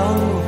Oh.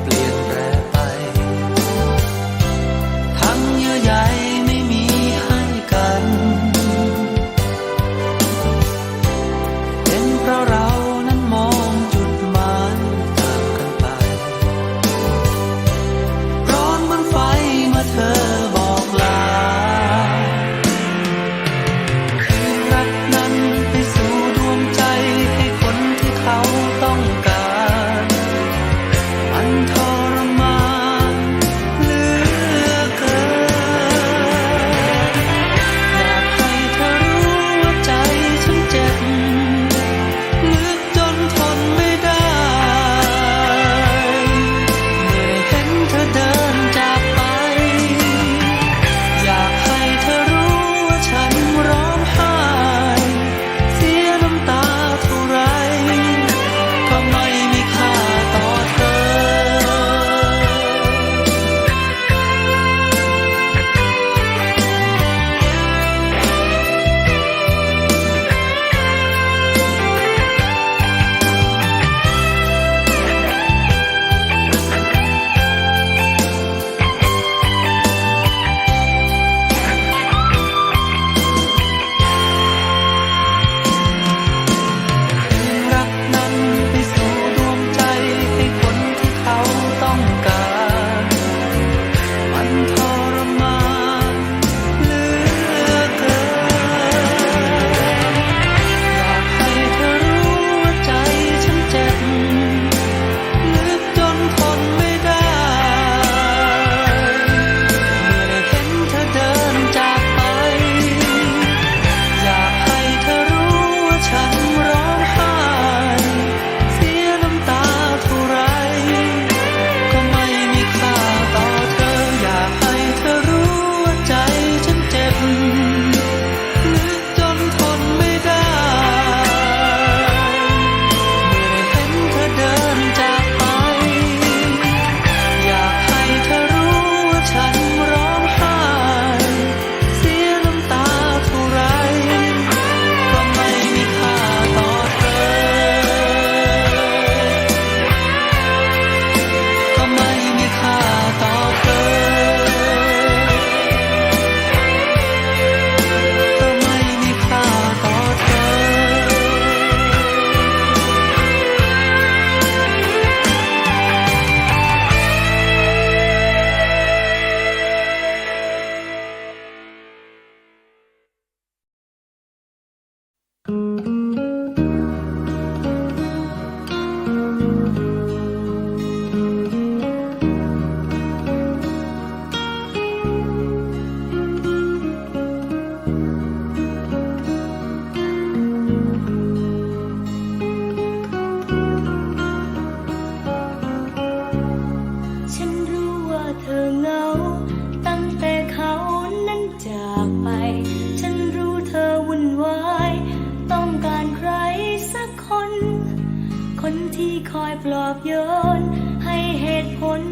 คอยปลอบโยน ให้เหตุผล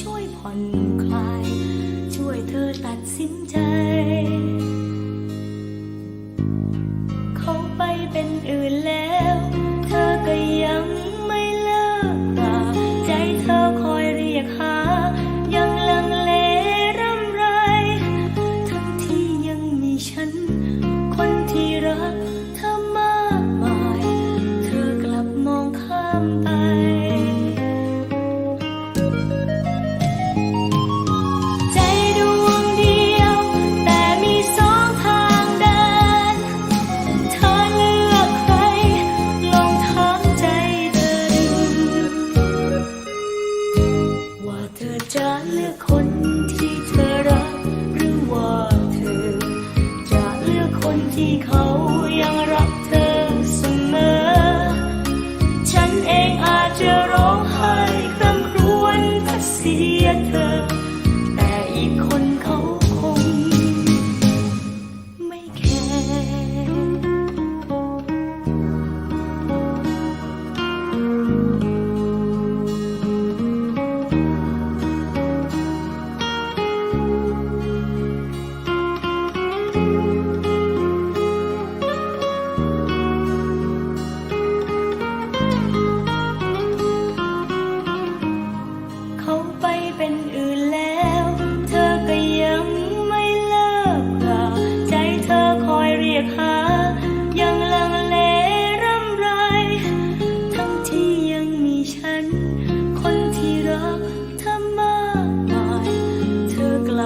ช่วยผ่อนคลาย ช่วยเธอตัดสินใจเขาไปเป็นอื่นแล้ว เธอก็ยังไม่เลิกราใจเธอคอยเรียกหา ยังลังเลรำไร ทั้งที่ยังมีฉัน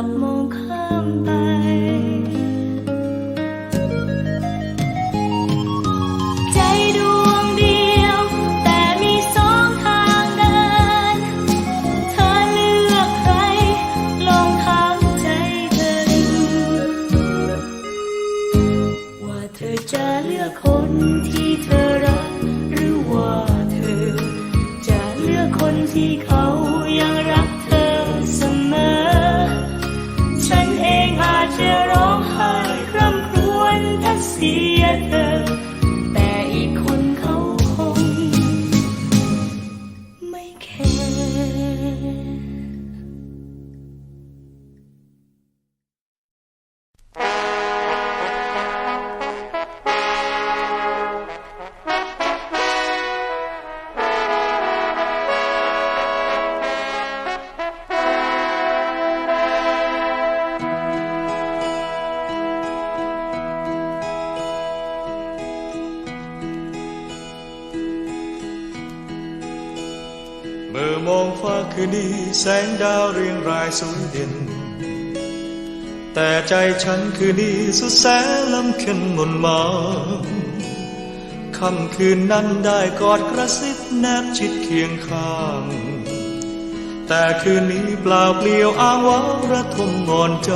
ลับมองข้ามไป คืนนี้แสงดาวเรียงรายสวยเด่น แต่ใจฉันคืนนี้สุดแสนลำเค็นหม่นหมองค่ำคืนนั้นได้กอดกระซิบแนบชิดเคียงข้าง แต่คืนนี้เปล่าเปลี่ยวอ้างว้างระทมงอนใจ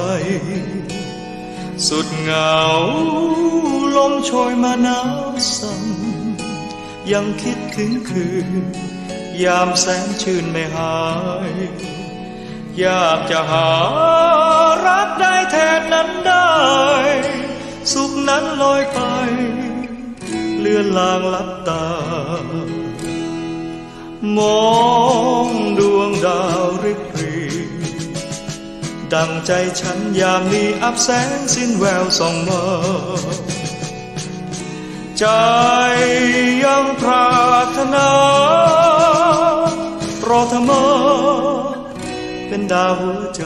สุดเหงาลมโชยมาหนาวสั่นยังคิดถึงคืน ยามแสนชื่นไม่หายอยากจะหารักได้แทนนั้นได้ สุขนั้นลอยไป เลือนลางลับตา มองดวงดาวริบรีดังใจฉันยามนี้อับแสงสิ้นแววส่องมา ใจยังปรารถนา รอเธอมาเป็นดาวหัวใจ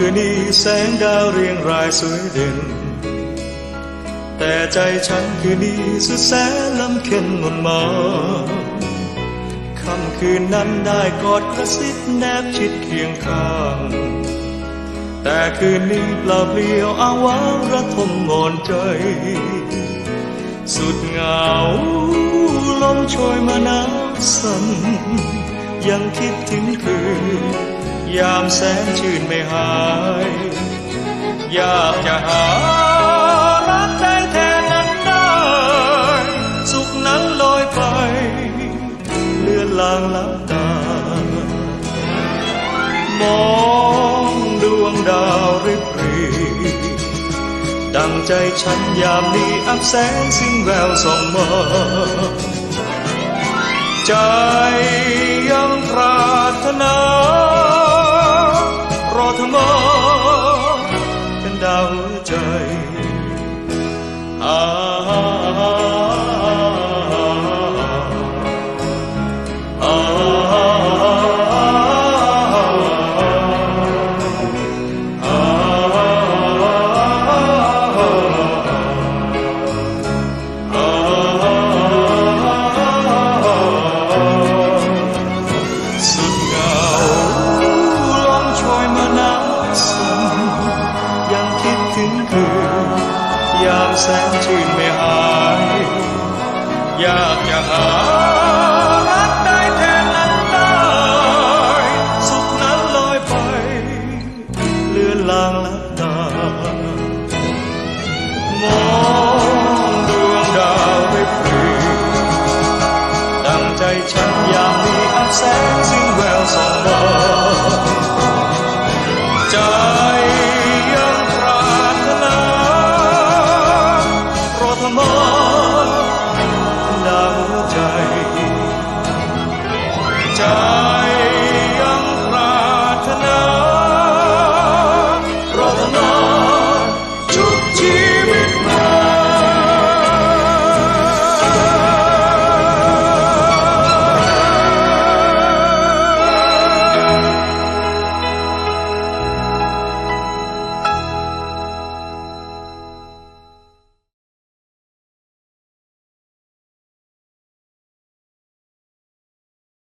คืนนี้แสงดาวเรียงรายสวยเด่น แต่ใจฉันคืนนี้สุดแสนลำเค็นหม่นหมองค่ำคืนนั้นได้กอดกระซิบแนบชิดเคียงข้าง แต่คืนนี้เปล่าเปลี่ยวอาวางระทมงอนใจ สุดเหงาลมโชยมาหนาวสั่นยังคิดถึงคืน ยามแสนชื่นไม่หาย อยากจะหารักใจแทนนั้นได้ สุขนั้นลอยไป เลือนลางลับตามองดวงดาวริบหรีดังใจฉันยามนี้อับแสงสิ้นแววส่องมาใจยังปรารถนา